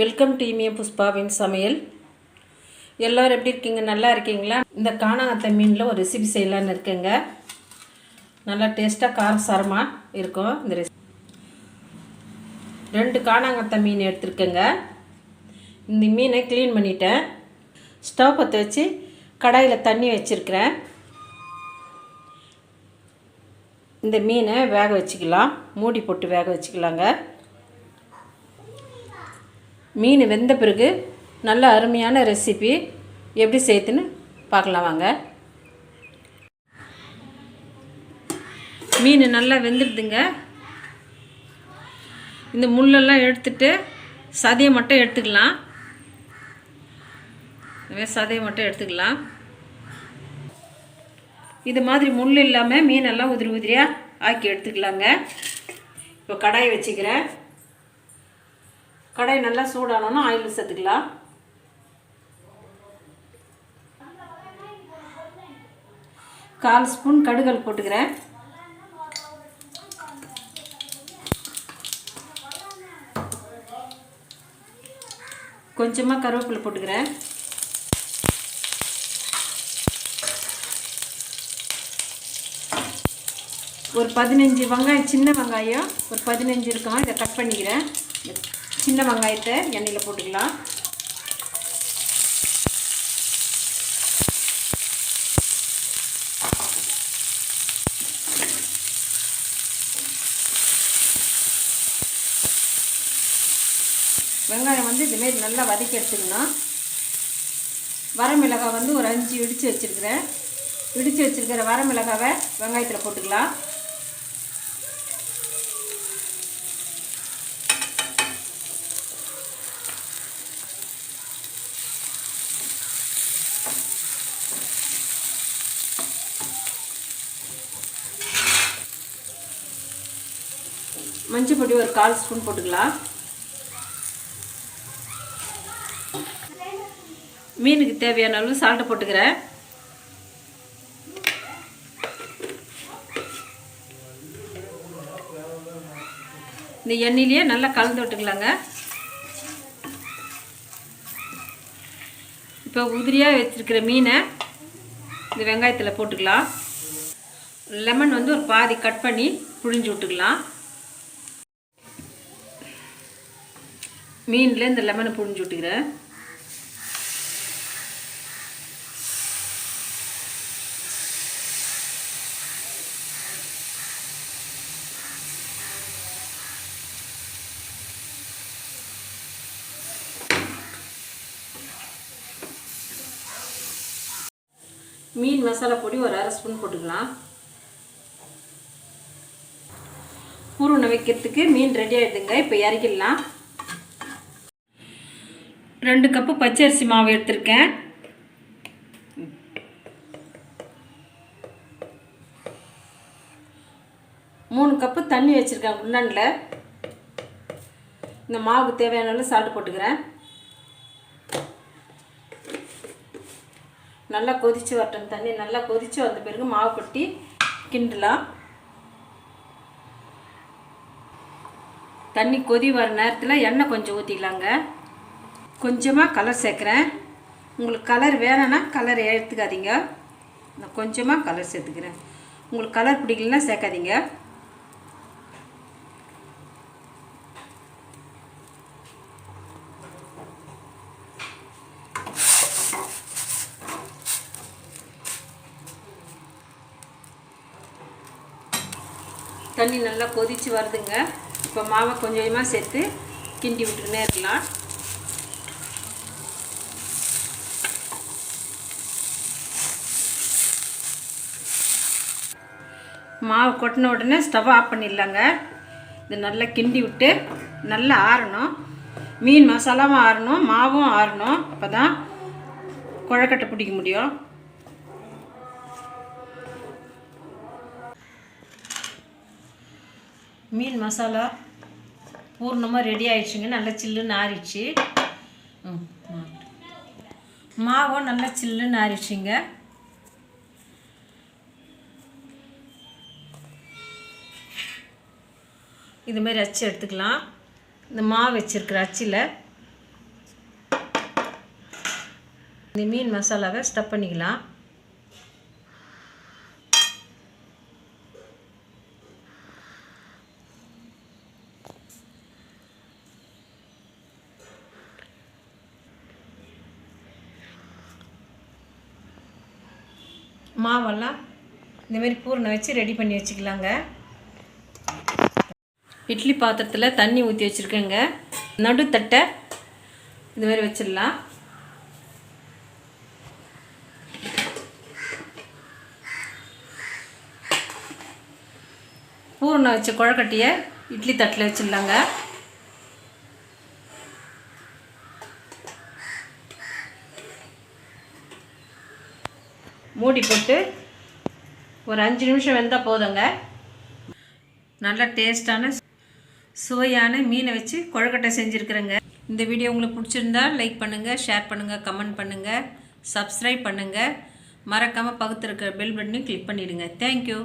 Welcome டீமிய புஷ்பாவின் சமையல். எல்லோரும் எப்படி இருக்கீங்க? நல்லா இருக்கீங்களா? இந்த காணாங்கத்தை மீனில் ஒரு ரெசிபி செய்யலான்னு இருக்கேங்க. நல்லா டேஸ்ட்டாக காரசாரமாக இருக்கும் இந்த ரெசி ரெண்டு காணாங்கத்தை மீன் எடுத்துருக்கேங்க. இந்த மீனை க்ளீன் பண்ணிட்டேன். ஸ்டவ் பற்ற வச்சு கடாயில் தண்ணி வச்சுருக்கிறேன். இந்த மீனை வேக வச்சுக்கலாம். மூடி போட்டு வேக வச்சுக்கலாங்க. மீன் வெந்த பிறகு நல்ல அருமையான ரெசிபி எப்படி சேர்த்துன்னு பார்க்கலாம் வாங்க. மீன் நல்லா வெந்துடுதுங்க. இந்த முள்ளெல்லாம் எடுத்துட்டு சதையை மட்டும் எடுத்துக்கலாம். இதுவே சதையை மட்டும் எடுத்துக்கலாம். இது மாதிரி முள் இல்லாமல் மீனெல்லாம் உதிரி உதிரியாக ஆக்கி எடுத்துக்கலாங்க. இப்போ கடாய் வச்சுக்கிறேன். கடாய் நல்லா சூடானோன்னா ஆயில் சேர்த்துக்கலாம். கால் ஸ்பூன் கடுகல் போட்டுக்கிறேன். கொஞ்சமாக கருவேப்பிலை போட்டுக்கிறேன். ஒரு பதினஞ்சு வெங்காயம் சின்ன வெங்காயம் ஒரு பதினஞ்சு இருக்கும் இதை கட் பண்ணிக்கிறேன். சின்ன வெங்காயத்தை எண்ணெயில் போட்டுக்கலாம். வெங்காயம் வந்து இதுமாரி நல்லா வதக்கி எடுத்துக்கணும். வரமிளகாய் வந்து ஒரு அஞ்சு இடித்து வச்சுருக்கிறேன். இடித்து வச்சுருக்கிற வரமிளகாவை வெங்காயத்தில் போட்டுக்கலாம். மஞ்சள் பொடி ஒரு கால் ஸ்பூன் போட்டுக்கலாம். மீனுக்கு தேவையான அளவு சால்ட்டை போட்டுக்கிறேன். இந்த எண்ணெயிலேயே நல்லா கலந்து விட்டுக்கலாங்க. இப்போ உதிரியாக வச்சுருக்கிற மீனை இந்த வெங்காயத்தில் போட்டுக்கலாம். லெமன் வந்து ஒரு பாதி கட் பண்ணி புழிஞ்சு விட்டுக்கலாம். மீனில் இந்த லெமனை புழிஞ்சு விட்டுக்கிறேன் மீன் மசாலா பொடி ஒரு அரை ஸ்பூன் போட்டுக்கலாம். ஊறு வைக்கிறதுக்கு மீன் ரெடி ஆகிடுதுங்க இப்போ இறக்கிடலாம். ரெண்டு கப்பு பச்சரிசி மாவு எடுத்திருக்கேன். மூணு கப்பு தண்ணி வச்சுருக்கேன் உண்ணனில் இந்த மாவுக்கு தேவையான அளவு சால்ட் போட்டுக்கிறேன். நல்லா கொதித்து வரட்டும் தண்ணி. நல்லா கொதித்து வந்த பிறகு மாவு கொட்டி கிண்டலாம். தண்ணி கொதி வர நேரத்தில் எண்ணெய் கொஞ்சம் ஊற்றிக்கலாங்க கொஞ்சமாக கலர் சேர்க்குறேன். உங்களுக்கு கலர் வேணும்னா கலர் எடுத்துக்காதீங்க. நான் கொஞ்சமாக கலர் சேர்த்துக்கிறேன். உங்களுக்கு கலர் பிடிக்கலன்னா சேர்க்காதீங்க. தண்ணி நல்லா கொதித்து வருதுங்க. இப்போ மாவை கொஞ்சமாக சேர்த்து கிண்டி விட்டுக்கினே இருக்கலாம். மாவு கொட்டின உடனே ஸ்டவ் ஆஃப் பண்ணிடலாங்க. இது நல்லா கிண்டி விட்டு நல்லா ஆறணும். மீன் மசாலாவும் ஆறணும் மாவும் ஆறணும். அப்போ தான் குழக்கட்டை பிடிக்க முடியும். மீன் மசாலா பூர்ணமாக ரெடி ஆயிடுச்சுங்க. நல்லா சில்லுன்னு ஆறிடுச்சு. மாவும் நல்லா சில்லுன்னு ஆறிடுச்சுங்க. இதுமாரி அச்சு எடுத்துக்கலாம். இந்த மாவு வச்சுருக்கிற அச்சில் இந்த மீன் மசாலாவை ஸ்டப் பண்ணிக்கலாம். மாவெல்லாம் இந்தமாரி பூரணை வச்சு ரெடி பண்ணி வச்சுக்கலாங்க. இட்லி பாத்திரத்தில் தண்ணி ஊற்றி வச்சுருக்கேங்க. நடுத்தட்டை இது மாதிரி வச்சிடலாம். பூரணை வச்ச குழக்கட்டியை இட்லி தட்டில் வச்சிடலாங்க. மூடி போட்டு ஒரு அஞ்சு நிமிஷம் வெந்தால் போதுங்க. நல்ல டேஸ்டான சுவையான மீனை வச்சு கொழுக்கட்டை செஞ்சுருக்குறேங்க. இந்த வீடியோ உங்களுக்கு பிடிச்சிருந்தா லைக் பண்ணுங்கள் ஷேர் பண்ணுங்கள் கமெண்ட் பண்ணுங்கள் சப்ஸ்கிரைப் பண்ணுங்கள் மறக்காமல் பக்கத்தில் இருக்கிற பெல் பட்டனையும் கிளிக் பண்ணிவிடுங்க தேங்க்யூ